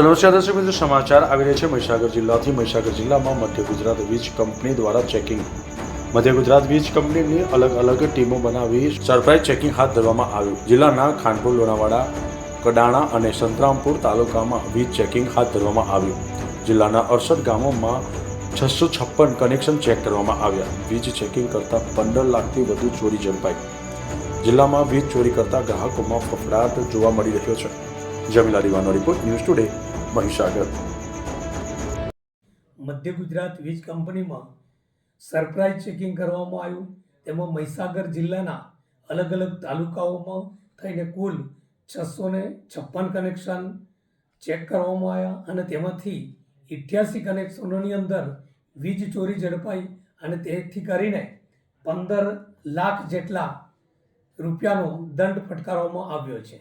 તો નમસ્કાર દર્શક મિત્રો, સમાચાર આવી રહ્યા છે મહીસાગર જિલ્લાથી. મહીસાગર જિલ્લામાં મધ્ય ગુજરાત વીજ કંપની દ્વારા ચેકિંગ. મધ્ય ગુજરાત વીજ કંપનીની અલગ અલગ ટીમો બનાવી સરપ્રાઇઝ ચેકિંગ હાથ ધરવામાં આવ્યું. જિલ્લાના ખાનપુર, લોણાવાડા, કડાણા અને સંતરામપુર તાલુકામાં વીજ ચેકિંગ હાથ ધરવામાં આવ્યું. જિલ્લાના અડસઠ ગામોમાં છસો છપ્પન કનેક્શન ચેક કરવામાં આવ્યા. વીજ ચેકિંગ કરતા પંદર લાખથી વધુ ચોરી ઝડપાઈ. જિલ્લામાં વીજ ચોરી કરતા ગ્રાહકોમાં ફફડાટ જોવા મળી રહ્યો છે. જમીલા રીવાનો રિપોર્ટ ન્યૂઝ ટુડે. મહીસાગર. મધ્ય ગુજરાત વીજ કંપનીમાં સરપ્રાઇઝ ચેકિંગ કરવામાં આવ્યું. તેમાં મહીસાગર જિલ્લાના અલગ અલગ તાલુકાઓમાં થઈને કુલ છસો ને છપ્પન કનેક્શન ચેક કરવામાં આવ્યા અને તેમાંથી ઇઠ્યાસી કનેક્શનોની અંદર વીજ ચોરી ઝડપાઈ અને તેથી કરીને પંદર લાખ જેટલા રૂપિયાનો દંડ ફટકારવામાં આવ્યો છે.